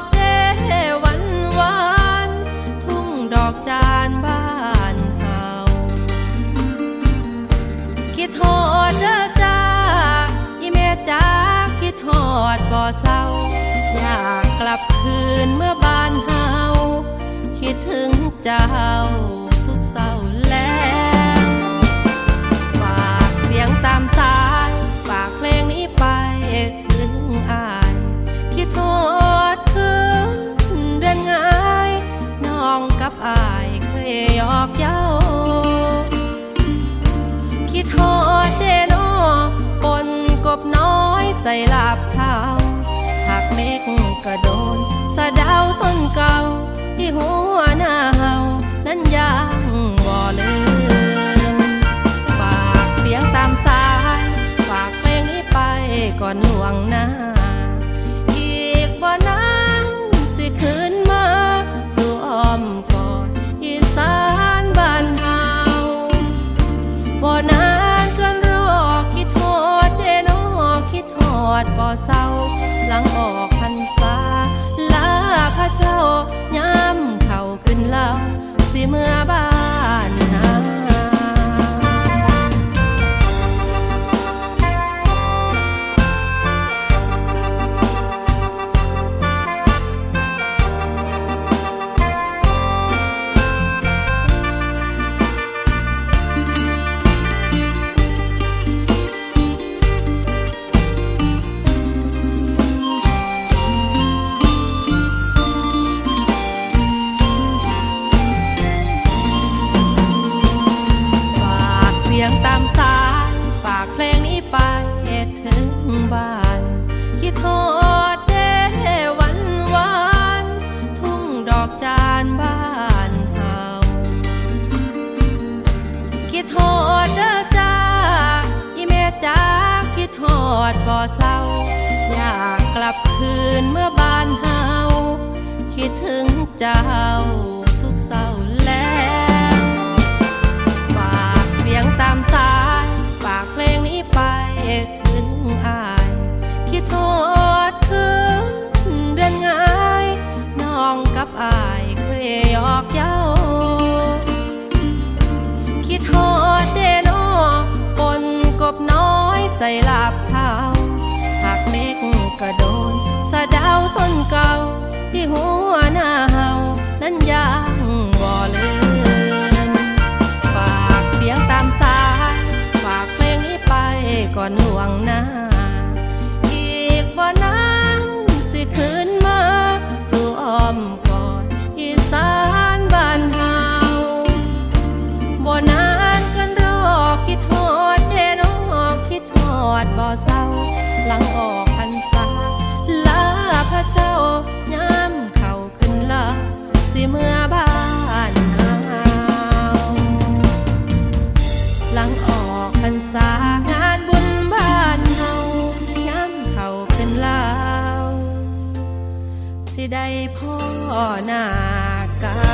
ดเดวันวานทุ่งดอกจานบ้านเฮาคิดทอดเด้อจ้าอีแม่จ้าคิดทอดบ่เศร้า อยากกลับคืนเมื่อบ้านเฮาคิดถึงเจ้า ใส่ลาบเท้าหักเมฆกระโดน สะดาวต้นเก่าที่หัวหน้าเฮานั้นยา ดฮอดบ่เศร้า หลังออกพรรษาลาข้าเจ้ายามเข่าขึ้นเล่าสิเมื่อ บ้าน คิดทอดเด้วันวานทุ่งดอกจานบ้านเฮาคิดทอดเด้อจ้าอีแม่จ้าคิดทอดบ่เศร้า อยากกลับคืนเมื่อบ้านเฮาคิดถึงเจ้า ส่ลาบเท้าหากเมฆกระโดน สะดาวต้นเก่าที่หัวหน้าเฮานั้นย หลังออกพรรษาลาพระเจ้ายามเข้าขึ้นลาสิเมื่อบ้านเฮาหลังออกพรรษางานบุญบ้านเฮาย้ำเข่าเป็นลาวสิได้พ่อหน้ากัน